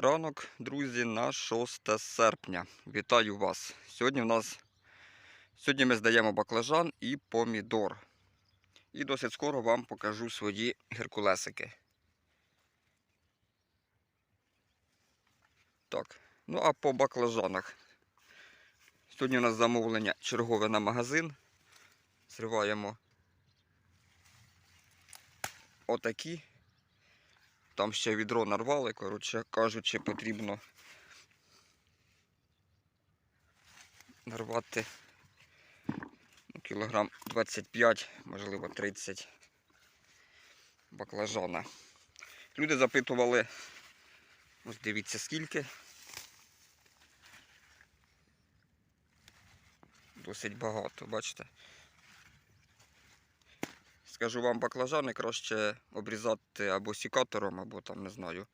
ранок, друзі, на 6 серпня. Вітаю вас. Сьогодні в нас сьогодні ми здаємо баклажан і помідор. І досить скоро вам покажу свої геркулесики. Так, ну а по баклажанах. Сьогодні у нас замовлення чергове на магазин. Зриваємо отакі. Там ще відро нарвали, коротше кажучи, потрібно нарвати ну, кілограм 25, можливо 30 баклажана. Люди запитували, ось дивіться скільки. Досить багато, бачите? Скажу вам, баклажани краще обрізати або сікатором, або там не знаю.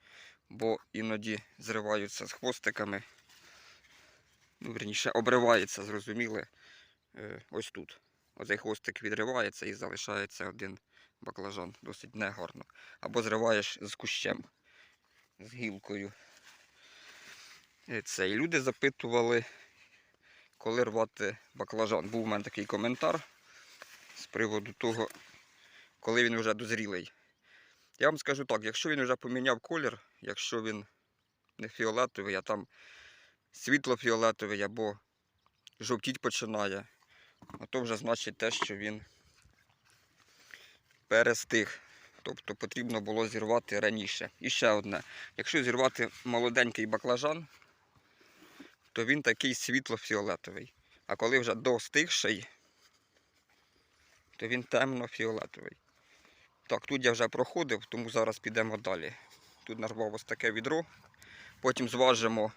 Бо іноді зриваються з хвостиками. Ну, верніше, обривається, зрозуміли. Е, ось тут. Оцей хвостик відривається і залишається один баклажан. Досить негарно. Або зриваєш з кущем, з гілкою. Це. І люди запитували, коли рвати баклажан. Був у мене такий коментар з приводу того, коли він вже дозрілий. Я вам скажу так, якщо він вже поміняв колір, якщо він не фіолетовий, а там світло-фіолетовий або жовтіть починає, то вже значить те, що він перестиг. Тобто потрібно було зірвати раніше. І ще одне. Якщо зірвати молоденький баклажан, то він такий світло-фіолетовий. А коли вже достигший, то він темно-фіолетовий. Так, тут я вже проходив, тому зараз підемо далі. Тут нарвав ось таке відро. Потім зважимо,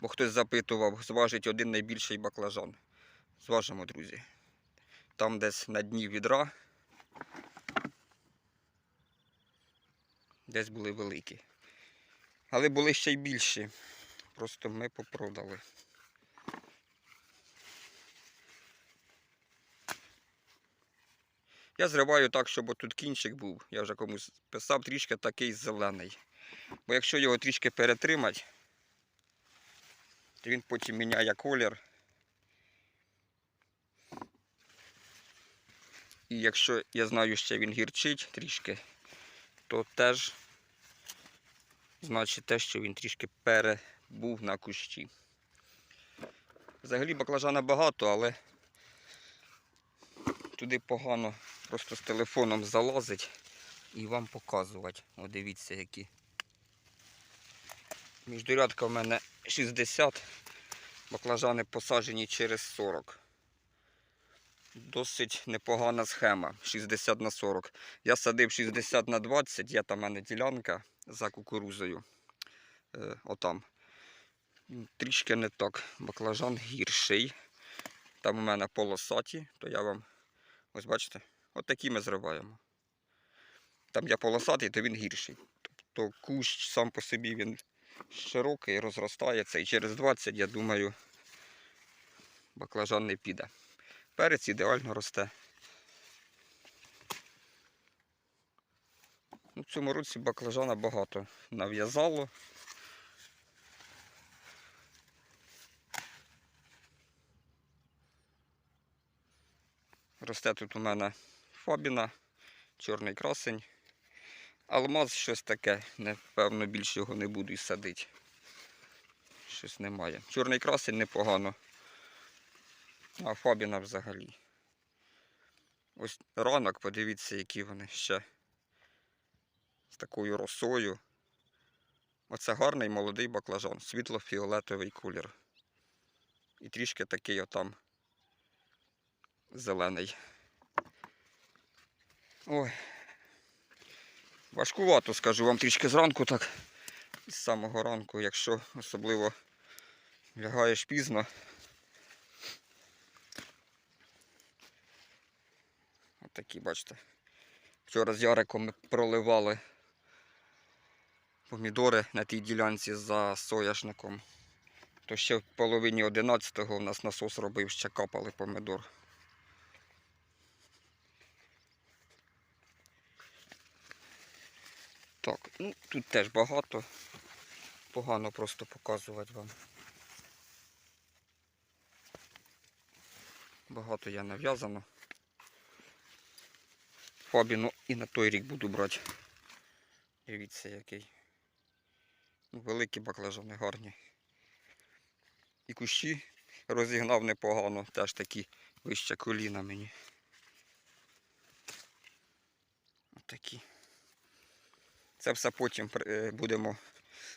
бо хтось запитував, зважить один найбільший баклажан. Зважимо, друзі. Там десь на дні відра. Десь були великі. Але були ще й більші. Просто ми попродали. Я зриваю так, щоб тут кінчик був. Я вже комусь писав трішки такий зелений. Бо якщо його трішки перетримати, то він потім міняє колір. І якщо я знаю, що він гірчить трішки, то теж значить те, що він трішки перебув на кущі. Взагалі баклажана багато, але туди погано просто з телефоном залазить і вам показувати. О, дивіться, які. Міждорядка в мене 60, баклажани посаджені через 40. Досить непогана схема 60 на 40. Я садив 60 на 20, є там в мене ділянка за кукурузою. Е, отам. Трішки не так. Баклажан гірший. Там у мене полосаті, то я вам Ось бачите, от такі ми зриваємо. Там я полосатий, то він гірший. Тобто кущ сам по собі він широкий, розростається і через 20, я думаю, баклажан не піде. Перець ідеально росте. Ну, В цьому році баклажана багато нав'язало. Росте тут у мене фабіна, чорний красень. Алмаз щось таке, напевно, більше його не буду і садити. Щось немає. Чорний красень непогано. А фабіна взагалі. Ось ранок, подивіться, які вони ще з такою росою. Оце гарний молодий баклажан, світло-фіолетовий колір. І трішки такий отам зелений. Ой. Важкувато, скажу вам трішки зранку так. З самого ранку, якщо особливо лягаєш пізно. Ось такі, бачите. Вчора з Яриком ми проливали помідори на тій ділянці за сояшником. То ще в половині 11-го у нас насос робив, ще капали помідор. Так, ну тут теж багато. Погано просто показувати вам. Багато я нав'язано. Фабіну і на той рік буду брати. Дивіться який. Ну, Великі баклажани гарні. І кущі розігнав непогано, теж такі вище коліна мені. Отакі. Це все потім е, будемо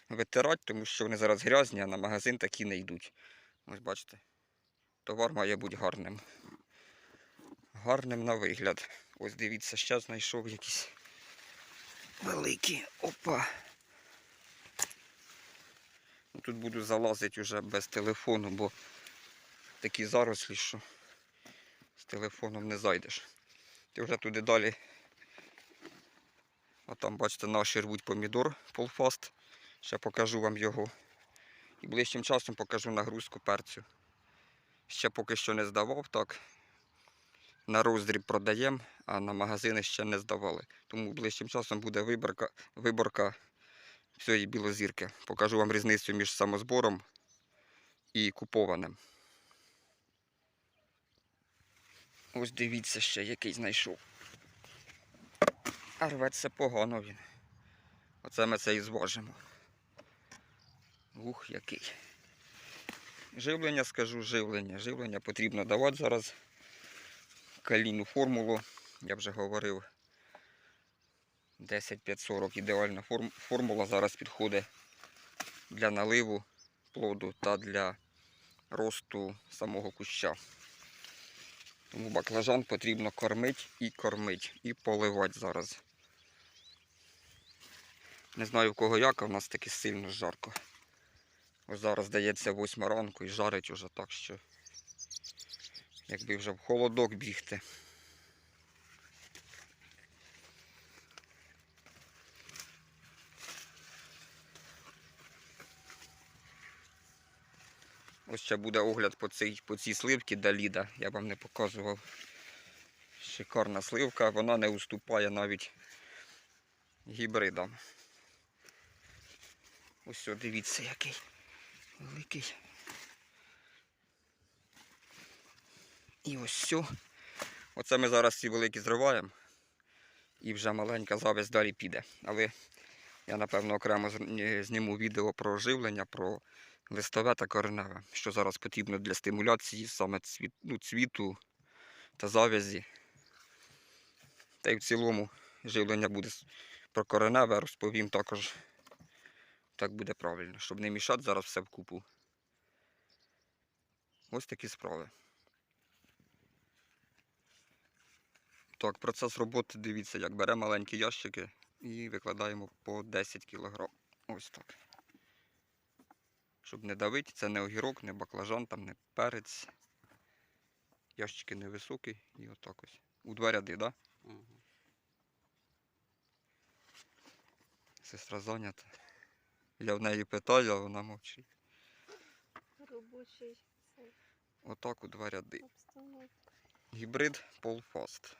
витирати, тому що вони зараз грязні, а на магазин такі не йдуть. Ось бачите, товар має бути гарним. Гарним на вигляд. Ось дивіться, ще знайшов якісь великі. Опа. Ну, Тут буду залазити вже без телефону, бо такі зарослі, що з телефоном не зайдеш. Ти вже туди далі. А там, бачите, наші рвуть помідор полфаст. Ще покажу вам його. І ближчим часом покажу нагрузку перцю. Ще поки що не здавав, так. На роздріб продаємо, а на магазини ще не здавали. Тому ближчим часом буде виборка, виборка всієї білозірки. Покажу вам різницю між самозбором і купованим. Ось дивіться ще, який знайшов. А рветься погано він. Оце ми це і зважимо. Ух, який. Живлення, скажу, живлення. Живлення потрібно давати зараз. Калійну формулу, я вже говорив. 10540 ідеальна форм- формула зараз підходить для наливу плоду та для росту самого куща. Тому баклажан потрібно кормити і кормити, і поливати зараз. Не знаю в кого як, а в нас таки сильно жарко. Ось зараз дається 8 ранку і жарить уже так, що якби вже в холодок бігти. Ось ще буде огляд по цій, по цій сливці Даліда, я вам не показував. Шикарна сливка, вона не уступає навіть гібридам. Ось о, дивіться який великий. І ось все. Оце ми зараз ці великі зриваємо. І вже маленька завязь далі піде. Але я напевно окремо зніму відео про живлення, про листове та кореневе, що зараз потрібно для стимуляції саме цвіт, ну, цвіту та завязі. Та й в цілому живлення буде про кореневе, розповім також. Так буде правильно, щоб не мішати зараз все вкупу. Ось такі справи. Так, процес роботи, дивіться, як бере маленькі ящики і викладаємо по 10 кг. Ось так. Щоб не давити, це не огірок, не баклажан, там не перець. Ящики невисокі і отак ось. У два ряди, так? Да? Сестра зайнята. Я в неї питаю, а вона мовчить. робочий цей Отак у два ряди. обстановка. Гібрид Polfast.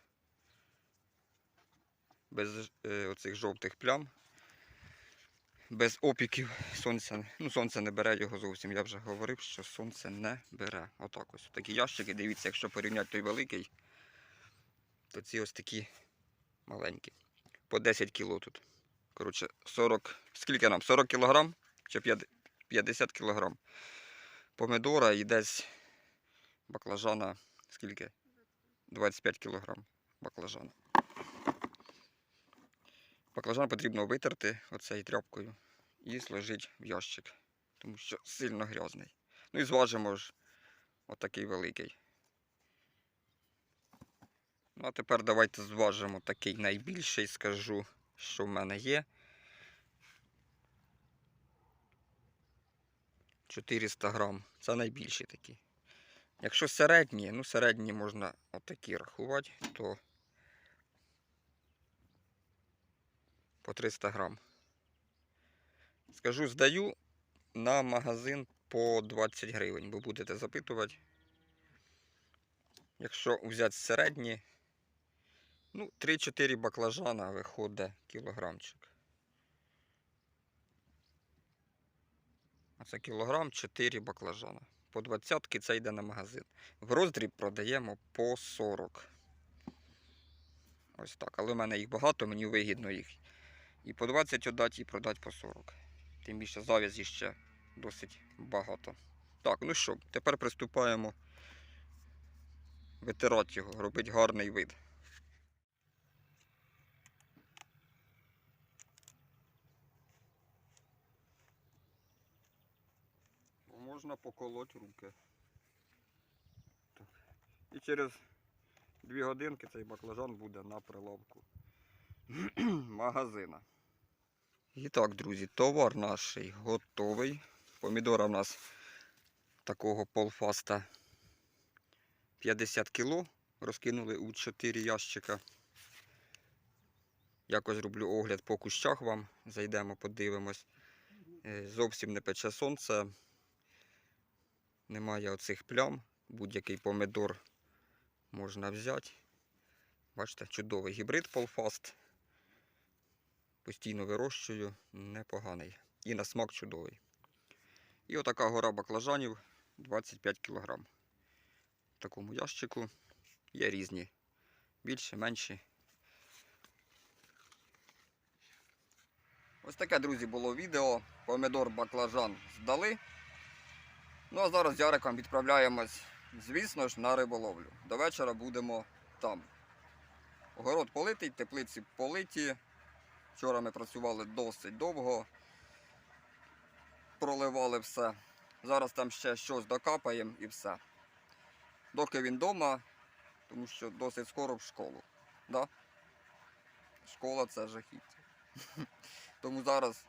Без е, оцих жовтих плям. Без опіків сонця. Ну, сонце не бере його зовсім. Я вже говорив, що сонце не бере. Отак ось. Такі ящики, дивіться, якщо порівняти той великий, то ці ось такі маленькі. По 10 кіло тут. Коротше, 40. Скільки нам? 40 кілограм чи 50 50 кілограм. Помидора і десь баклажана. Скільки? 25 кілограм баклажана. Баклажан потрібно витерти оцею тряпкою і сложити в ящик, тому що сильно грязний. Ну і зважимо ж отакий великий. Ну а тепер давайте зважимо такий найбільший, скажу, що в мене є. 400 грам. Це найбільший такий. Якщо середні, ну середні можна отакі рахувати, то по 300 грам. Скажу, здаю на магазин по 20 гривень, бо будете запитувати. Якщо взяти середні, ну, 3-4 баклажана виходить кілограмчик. Це кілограм 4 баклажана. По 20 це йде на магазин. В роздріб продаємо по 40. Ось так. Але в мене їх багато, мені вигідно їх і по 20 віддати, і продати по 40. Тим більше зав'язі ще досить багато. Так, ну що, тепер приступаємо витирати його, робити гарний вид. Можна поколоть руки. І через 2 годинки цей баклажан буде на прилавку магазина. І так, друзі, товар наш готовий. Помідора в нас такого полфаста 50 кг. Розкинули у 4 ящика. Якось роблю огляд по кущах вам. Зайдемо, подивимось. Е, Зовсім не пече сонце. Немає оцих плям. Будь-який помидор можна взяти. Бачите, чудовий гібрид Полфаст. Постійно вирощую, непоганий. І на смак чудовий. І отака гора баклажанів 25 кг. В такому ящику є різні. Більші, менші. Ось таке, друзі, було відео. Помидор баклажан здали. Ну а зараз з Яриком відправляємось, звісно ж, на риболовлю. До вечора будемо там. Огород политий, теплиці политі. Вчора ми працювали досить довго, проливали все. Зараз там ще щось докапаємо і все. Доки він вдома, тому що досить скоро в школу. Да? Школа це жахіття. Тому зараз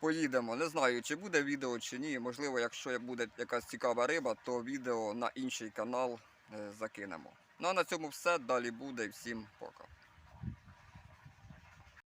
поїдемо. Не знаю, чи буде відео, чи ні. Можливо, якщо буде якась цікава риба, то відео на інший канал е, закинемо. Ну а на цьому все. Далі буде. Всім пока.